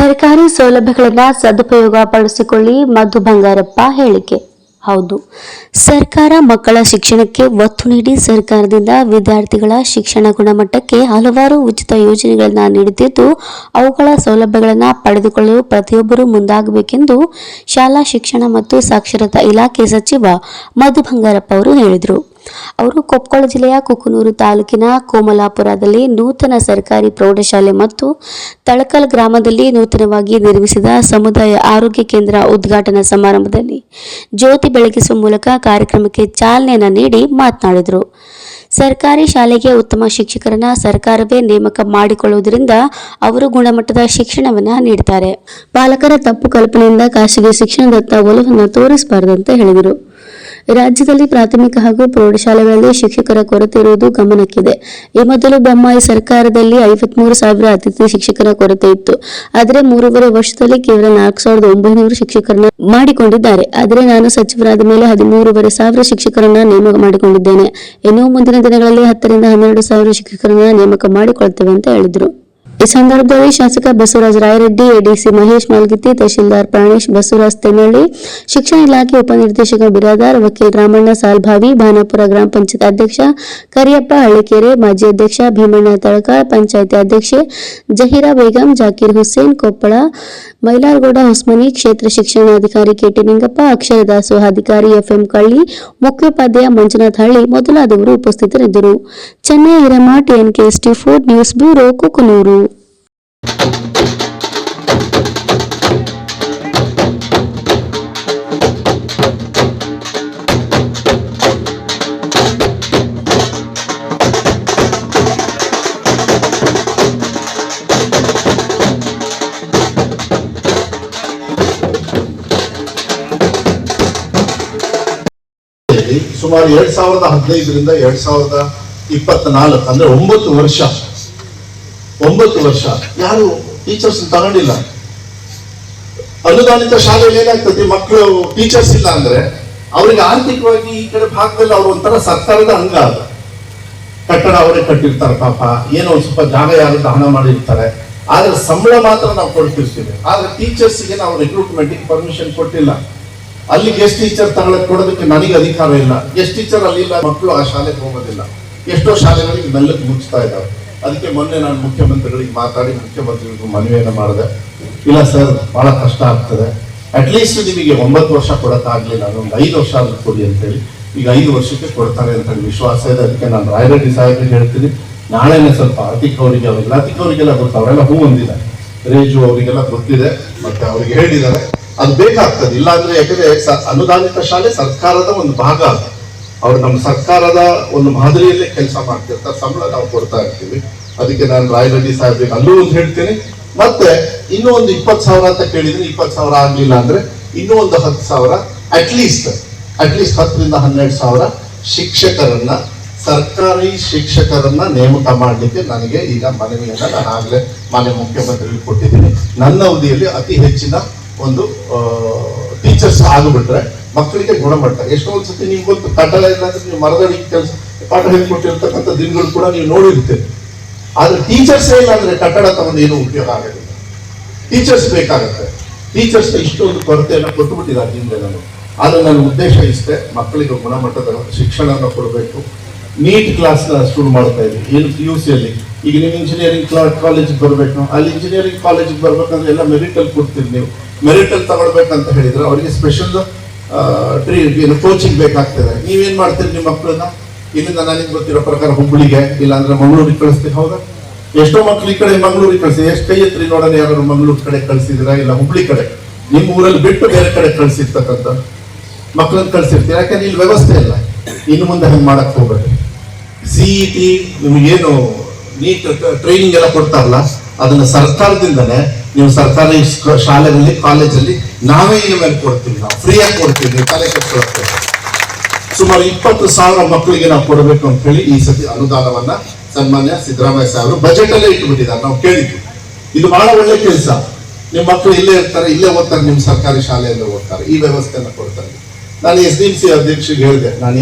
ಸರ್ಕಾರಿ ಸೌಲಭ್ಯಗಳನ್ನು ಸದುಪಯೋಗ ಪಡಿಸಿಕೊಳ್ಳಿ ಮಧು ಬಂಗಾರಪ್ಪ ಹೇಳಿಕೆ. ಹೌದು, ಸರ್ಕಾರ ಮಕ್ಕಳ ಶಿಕ್ಷಣಕ್ಕೆ ಒತ್ತು ನೀಡಿ ಸರ್ಕಾರದಿಂದ ವಿದ್ಯಾರ್ಥಿಗಳ ಶಿಕ್ಷಣ ಗುಣಮಟ್ಟಕ್ಕೆ ಹಲವಾರು ಉಚಿತ ಯೋಜನೆಗಳನ್ನು ನೀಡುತ್ತಿದ್ದು, ಅವುಗಳ ಸೌಲಭ್ಯಗಳನ್ನು ಪಡೆದುಕೊಳ್ಳಲು ಪ್ರತಿಯೊಬ್ಬರೂ ಮುಂದಾಗಬೇಕೆಂದು ಶಾಲಾ ಶಿಕ್ಷಣ ಮತ್ತು ಸಾಕ್ಷರತಾ ಇಲಾಖೆ ಸಚಿವ ಮಧು ಬಂಗಾರಪ್ಪ ಅವರು ಹೇಳಿದರು. ಅವರು ಕೊಪ್ಪಳ ಜಿಲ್ಲೆಯ ಕುಕನೂರು ತಾಲೂಕಿನ ಕೋಮಲಾಪುರದಲ್ಲಿ ನೂತನ ಸರ್ಕಾರಿ ಪ್ರೌಢಶಾಲೆ ಮತ್ತು ತಳಕಲ್ ಗ್ರಾಮದಲ್ಲಿ ನೂತನವಾಗಿ ನಿರ್ಮಿಸಿದ ಸಮುದಾಯ ಆರೋಗ್ಯ ಕೇಂದ್ರ ಉದ್ಘಾಟನಾ ಸಮಾರಂಭದಲ್ಲಿ ಜ್ಯೋತಿ ಬೆಳಗಿಸುವ ಮೂಲಕ ಕಾರ್ಯಕ್ರಮಕ್ಕೆ ಚಾಲನೆಯನ್ನು ನೀಡಿ ಮಾತನಾಡಿದರು. ಸರ್ಕಾರಿ ಶಾಲೆಗೆ ಉತ್ತಮ ಶಿಕ್ಷಕರನ್ನ ಸರ್ಕಾರವೇ ನೇಮಕ ಮಾಡಿಕೊಳ್ಳುವುದರಿಂದ ಅವರು ಗುಣಮಟ್ಟದ ಶಿಕ್ಷಣವನ್ನ ನೀಡುತ್ತಾರೆ ಪಾಲಕರ ತಪ್ಪು ಕಲ್ಪನೆಯಿಂದ ಖಾಸಗಿ ಶಿಕ್ಷಣದತ್ತ ಒಲವನ್ನು ತೋರಿಸಬಾರದು ಅಂತ ಹೇಳಿದರು. ರಾಜ್ಯದಲ್ಲಿ ಪ್ರಾಥಮಿಕ ಹಾಗೂ ಪ್ರೌಢಶಾಲೆಗಳಲ್ಲಿ ಶಿಕ್ಷಕರ ಕೊರತೆ ಇರುವುದು ಗಮನಕ್ಕಿದೆ. ಈ ಮೊದಲು ಬೊಮ್ಮಾಯಿ ಸರ್ಕಾರದಲ್ಲಿ ಐವತ್ಮೂರು ಸಾವಿರ ಅತಿಥಿ ಶಿಕ್ಷಕರ ಕೊರತೆ ಇತ್ತು. ಆದರೆ ಮೂರುವರೆ ವರ್ಷದಲ್ಲಿ ಕೇವಲ ನಾಲ್ಕು ಸಾವಿರದ ಒಂಬೈನೂರು ಶಿಕ್ಷಕರನ್ನ ಮಾಡಿಕೊಂಡಿದ್ದಾರೆ. ಆದರೆ ನಾನು ಸಚಿವರಾದ ಮೇಲೆ ಹದಿಮೂರುವರೆ ಸಾವಿರ ಶಿಕ್ಷಕರನ್ನ ನೇಮಕ ಮಾಡಿಕೊಂಡಿದ್ದೇನೆ. ಇನ್ನೂ ಮುಂದಿನ ದಿನಗಳಲ್ಲಿ ಹತ್ತರಿಂದ ಹನ್ನೆರಡು ಸಾವಿರ ಶಿಕ್ಷಕರನ್ನ ನೇಮಕ ಮಾಡಿಕೊಳ್ತೇವೆ ಅಂತ ಹೇಳಿದರು. ಈ ಸಂದರ್ಭದಲ್ಲಿ ಶಾಸಕ ಬಸವರಾಜ ರಾಯರೆಡ್ಡಿ ಎಡಿಸಿ ಮಹೇಶ್ ಮಾಲ್ಗಿತ್ತಿ ತಹಶೀಲ್ದಾರ್ ಪ್ರಾಣೇಶ್ ಬಸವರಾಜ್ ತೆನ್ನಳ್ಳಿ ಶಿಕ್ಷಣ ಇಲಾಖೆ ಉಪನಿರ್ದೇಶಕ ಬಿರಾದಾರ್ ವಕೀಲ್ ರಾಮಣ್ಣ ಸಾಲ್ಭಾವಿ ಭಾನಾಪುರ ಗ್ರಾಮ ಪಂಚಾಯತ್ ಅಧ್ಯಕ್ಷ ಕರಿಯಪ್ಪ ಹಳ್ಳಿಕೆರೆ ಮಾಜಿ ಅಧ್ಯಕ್ಷ ಭೀಮಣ್ಣ ತಳಕಾಳ್ ಪಂಚಾಯತಿ ಅಧ್ಯಕ್ಷೆ ಜಹೀರಾ ಬೇಗಂ ಜಾಕೀರ್ ಹುಸೇನ್ ಕೊಪ್ಪಳ ಮೈಲಾರಗೌಡ ಹೊಸ್ಮನಿ ಕ್ಷೇತ್ರ ಶಿಕ್ಷಣಾಧಿಕಾರಿ ಕೆಟಿ ನಿಂಗಪ್ಪ ಅಕ್ಷರ ದಾಸೋಹ ಅಧಿಕಾರಿ ಎಫ್ಎಂ ಕಳ್ಳಿ, ಮುಖ್ಯೋಪಾಧ್ಯಾಯ ಮಂಜುನಾಥ ಹಳ್ಳಿ ಮೊದಲಾದವರು ಉಪಸ್ಥಿತರಿದ್ದರು. Chennai Hiremath NKST four news bureau, Kukanur. ಸುಮಾರು ಎರಡ್ ಸಾವಿರದ ಹದಿನೈದರಿಂದ ಎರಡ್ ಸಾವಿರದ ಇಪ್ಪತ್ನಾಲ್ಕು, ಅಂದ್ರೆ ಒಂಬತ್ತು ವರ್ಷ. ಒಂಬತ್ತು ವರ್ಷ. ಯಾರು ಟೀಚರ್ಸ್ ತಗೊಂಡಿಲ್ಲ. ಅನುದಾನಿತ ಶಾಲೆಯಲ್ಲಿ ಏನಾಗ್ತದೆ, ಮಕ್ಕಳು ಟೀಚರ್ಸ್ ಇಲ್ಲ ಅಂದ್ರೆ ಅವರಿಗೆ ಆರ್ಥಿಕವಾಗಿ ಈ ಕಡೆ ಭಾಗದಲ್ಲಿ ಅವ್ರು ಒಂಥರ ಸರ್ಕಾರದ ಅಂಗ ಅದ. ಕಟ್ಟಡ ಅವರೇ ಕಟ್ಟಿರ್ತಾರೆ ಪಾಪ, ಏನೋ ಒಂದ್ ಸ್ವಲ್ಪ ಜಾಗ ಯಾರು ದಾನ ಮಾಡಿರ್ತಾರೆ. ಆದ್ರೆ ಸಂಬಳ ಮಾತ್ರ ನಾವು ಕೊಡ್ತಿರ್ತೀವಿ. ಆದ್ರೆ ಟೀಚರ್ಸ್ಗೆ ನಾವು ರಿಕ್ರೂಟ್ಮೆಂಟ್ ಪರ್ಮಿಷನ್ ಕೊಟ್ಟಿಲ್ಲ. ಅಲ್ಲಿ ಗೆಸ್ಟ್ ಟೀಚರ್ ತಗೊಳಕ್ ಕೊಡೋದಕ್ಕೆ ನನಗೆ ಅಧಿಕಾರ ಇಲ್ಲ. ಗೆಸ್ಟ್ ಟೀಚರ್ ಅಲ್ಲಿ ಇಲ್ಲ, ಮಕ್ಕಳು ಆ ಶಾಲೆಗೆ ಹೋಗೋದಿಲ್ಲ. ಎಷ್ಟೋ ಶಾಲೆಗಳಿಗೆ ಮೆಲ್ಲಕ್ಕೆ ಮುಚ್ಚುತ್ತಾ ಇದ್ದಾವೆ. ಅದಕ್ಕೆ ಮೊನ್ನೆ ನಾನು ಮುಖ್ಯಮಂತ್ರಿಗಳಿಗೆ ಮಾತಾಡಿ, ಮುಖ್ಯಮಂತ್ರಿಗಳಿಗೂ ಮನವಿಯನ್ನು ಮಾಡಿದೆ. ಇಲ್ಲ ಸರ್ ಬಹಳ ಕಷ್ಟ ಆಗ್ತದೆ. ಅಟ್ಲೀಸ್ಟ್ ನಿಮಗೆ ಒಂಬತ್ತು ವರ್ಷ ಕೊಡೋಕ್ಕಾಗಲಿಲ್ಲ. ಒಂದು ಐದು ವರ್ಷ ಆದ್ರೂ ಕೊಡಿ ಅಂತೇಳಿ. ಈಗ ಐದು ವರ್ಷಕ್ಕೆ ಕೊಡ್ತಾರೆ ಅಂತ ವಿಶ್ವಾಸ ಇದೆ. ಅದಕ್ಕೆ ನಾನು ರಾಯರೆಡ್ಡಿ ಸಾಹೇಬ್ರಿಗೆ ಹೇಳ್ತೀನಿ. ನಾಳೆನೇ ಸ್ವಲ್ಪ ಆರ್ಥಿಕ ಅವರಿಗೆ ಆರ್ಥಿಕ ಅವರಿಗೆಲ್ಲ ಗೊತ್ತು. ಅವರೆಲ್ಲ ಹೂ ಹೊಂದಿದ್ದಾರೆ ರೇಜು ಅವರಿಗೆಲ್ಲ ಗೊತ್ತಿದೆ. ಮತ್ತೆ ಅವರಿಗೆ ಹೇಳಿದ್ದಾರೆ. ಅದು ಬೇಕಾಗ್ತದೆ. ಇಲ್ಲಾಂದ್ರೆ ಯಾಕಂದ್ರೆ ಅನುದಾನಿತ ಶಾಲೆ ಸರ್ಕಾರದ ಒಂದು ಭಾಗ ಅದು. ಅವ್ರು ನಮ್ಮ ಸರ್ಕಾರದ ಒಂದು ಮಾದರಿಯಲ್ಲೇ ಕೆಲಸ ಮಾಡ್ತಿರ್ತಾರೆ ಸಂಬಳ ನಾವು ಕೊಡ್ತಾ ಇರ್ತೀವಿ. ಅದಕ್ಕೆ ನಾನು ರಾಯರೆಡ್ಡಿ ಸಾಹೇಬ್ರಿಗೆ ಅಲ್ಲೂ ಒಂದು ಹೇಳ್ತೀನಿ. ಮತ್ತೆ ಇನ್ನೂ ಒಂದು ಇಪ್ಪತ್ತು ಸಾವಿರ ಅಂತ ಕೇಳಿದ್ರೆ ಇಪ್ಪತ್ತು ಸಾವಿರ ಆಗ್ಲಿಲ್ಲ ಅಂದ್ರೆ ಇನ್ನೂ ಒಂದು ಹತ್ತು ಸಾವಿರ ಅಟ್ಲೀಸ್ಟ್ ಅಟ್ಲೀಸ್ಟ್ ಹತ್ತರಿಂದ ಹನ್ನೆರಡು ಸಾವಿರ ಶಿಕ್ಷಕರನ್ನ, ಸರ್ಕಾರಿ ಶಿಕ್ಷಕರನ್ನ ನೇಮಕ ಮಾಡಲಿಕ್ಕೆ ನನಗೆ ಈಗ ಮನವಿಯನ್ನು ನಾನು ಆಗಲೇ ಮಾನ್ಯ ಮುಖ್ಯಮಂತ್ರಿಗಳು ಕೊಟ್ಟಿದ್ದೀನಿ. ನನ್ನ ಅವಧಿಯಲ್ಲಿ ಅತಿ ಹೆಚ್ಚಿನ ಒಂದು ಟೀಚರ್ಸ್ ಆಗಿಬಿಟ್ರೆ ಮಕ್ಕಳಿಗೆ ಗುಣಮಟ್ಟ ಎಷ್ಟೋ ಒಂದ್ಸತಿ ನೀವು ಗೊತ್ತು ಕಟ್ಟಡ ಇಲ್ಲ ಅಂದ್ರೆ ನೀವು ಮರದ ಕೆಲಸ, ಪಾಠ ಹೇಳ್ಕೊಟ್ಟಿರ್ತಕ್ಕಂಥ ದಿನಗಳು ಕೂಡ ನೀವು ನೋಡಿರ್ತೀರಿ. ಆದ್ರೆ ಟೀಚರ್ಸ್ ಇಲ್ಲ ಅಂದ್ರೆ ಕಟ್ಟಡ ತಗೊಂಡು ಏನು ಉಪಯೋಗ ಆಗೋದಿಲ್ಲ. ಟೀಚರ್ಸ್ ಬೇಕಾಗುತ್ತೆ. ಟೀಚರ್ಸ್ ಇಷ್ಟೊಂದು ಕೊರತೆಯನ್ನು ಕೊಟ್ಟುಬಿಟ್ಟಿದ್ದಾರೆ ಹಿಂದೆ ನಾನು ಆದ್ರೆ ನನ್ನ ಉದ್ದೇಶ ಇಷ್ಟೇ, ಮಕ್ಕಳಿಗೆ ಗುಣಮಟ್ಟದ ಶಿಕ್ಷಣವನ್ನು ಕೊಡಬೇಕು. ನೀಟ್ ಕ್ಲಾಸ್ ಶುರು ಮಾಡ್ತಾ ಇದ್ದೀವಿ ಏನು ಪಿ ಯು ಸಿಯಲ್ಲಿ ಈಗ ನೀವು ಇಂಜಿನಿಯರಿಂಗ್ ಕಾಲೇಜಿಗೆ ಬರಬೇಕು. ಅಲ್ಲಿ ಇಂಜಿನಿಯರಿಂಗ್ ಕಾಲೇಜಿಗೆ ಬರಬೇಕಂದ್ರೆ ಎಲ್ಲ ಮೆರಿಟ್ ಅಲ್ಲಿ ಕೊಡ್ತೀರಿ ನೀವು. ಮೆರಿಟ್ ಅಲ್ಲಿ ತಗೊಳ್ಬೇಕಂತ ಹೇಳಿದ್ರೆ ಅವರಿಗೆ ಸ್ಪೆಷಲ್ ಟ್ರೀ ಏನು ಕೋಚಿಂಗ್ ಬೇಕಾಗ್ತದೆ. ನೀವೇನು ಮಾಡ್ತೀರಿ ನಿಮ್ಮ ಮಕ್ಕಳನ್ನ ಇಲ್ಲಿಂದ ನನಗೆ ಗೊತ್ತಿರೋ ಪ್ರಕಾರ ಹುಬ್ಬಳ್ಳಿಗೆ ಇಲ್ಲಾಂದ್ರೆ ಮಂಗಳೂರಿಗೆ ಕಳಿಸ್ತೀವಿ ಹೌದಾ? ಎಷ್ಟೋ ಮಕ್ಳು ಈ ಕಡೆ ಮಂಗಳೂರಿಗೆ ಕಳಿಸಿ. ಎಷ್ಟು ಕೈ ನೋಡೋಣ ಯಾರು ಮಂಗಳೂರು ಕಡೆ ಕಳಿಸಿದಿರಾ ಇಲ್ಲ ಹುಬ್ಳಿ ಕಡೆ. ನಿಮ್ಮ ಊರಲ್ಲಿ ಬಿಟ್ಟು ಬೇರೆ ಕಡೆ ಕಳಿಸಿರ್ತಕ್ಕಂಥ ಮಕ್ಕಳನ್ನ ಕಳಿಸಿರ್ತೀವಿ ಯಾಕಂದ್ರೆ ಇಲ್ಲಿ ವ್ಯವಸ್ಥೆ ಇಲ್ಲ. ಇನ್ನು ಮುಂದೆ ಹಂಗೆ ಮಾಡಕ್ ಹೋಗ್ಬೇಡಿ. ಟಿ ನಿಮಗೇನು ನೀಟ್ ಟ್ರೈನಿಂಗ್ ಎಲ್ಲ ಕೊಡ್ತಾರಲ್ಲ, ಅದನ್ನ ಸರ್ಕಾರದಿಂದನೇ ನೀವು ಸರ್ಕಾರಿ ಶಾಲೆಗಳಲ್ಲಿ, ಕಾಲೇಜಲ್ಲಿ ನಾವೇ ಮೇಲೆ ಕೊಡ್ತೀವಿ. ನಾವು ಫ್ರೀಯಾಗಿ ಕೊಡ್ತೀವಿ, ನೀವು ತಲೆ ಕಟ್ಕೊಳ್ತೇವೆ ಸುಮಾರು ಇಪ್ಪತ್ತು ಸಾವಿರ ಮಕ್ಕಳಿಗೆ ನಾವು ಕೊಡಬೇಕು ಅಂತ ಹೇಳಿ ಈ ಸತಿ ಅನುದಾನವನ್ನ ಸನ್ಮಾನ್ಯ ಸಿದ್ದರಾಮಯ್ಯ ಸಾಹೇಬರು ಬಜೆಟ್ ಅಲ್ಲೇ ಇಟ್ಟುಬಿಟ್ಟಿದ್ದಾರೆ ನಾವು ಕೇಳಿದ್ವಿ. ಇದು ಬಹಳ ಒಳ್ಳೆ ಕೆಲಸ. ನಿಮ್ಮ ಮಕ್ಕಳು ಇಲ್ಲೇ ಇರ್ತಾರೆ, ಇಲ್ಲೇ ಓದ್ತಾರೆ ನಿಮ್ಮ ಸರ್ಕಾರಿ ಶಾಲೆಯಲ್ಲೇ ಓದ್ತಾರೆ. ಈ ವ್ಯವಸ್ಥೆಯನ್ನು ಕೊಡ್ತಾರೆ. ನಾನು ಎಸ್ ಡಿ ಸಿ ಅಧ್ಯಕ್ಷರಿಗೆ ಹೇಳಿದೆ. ನಾನು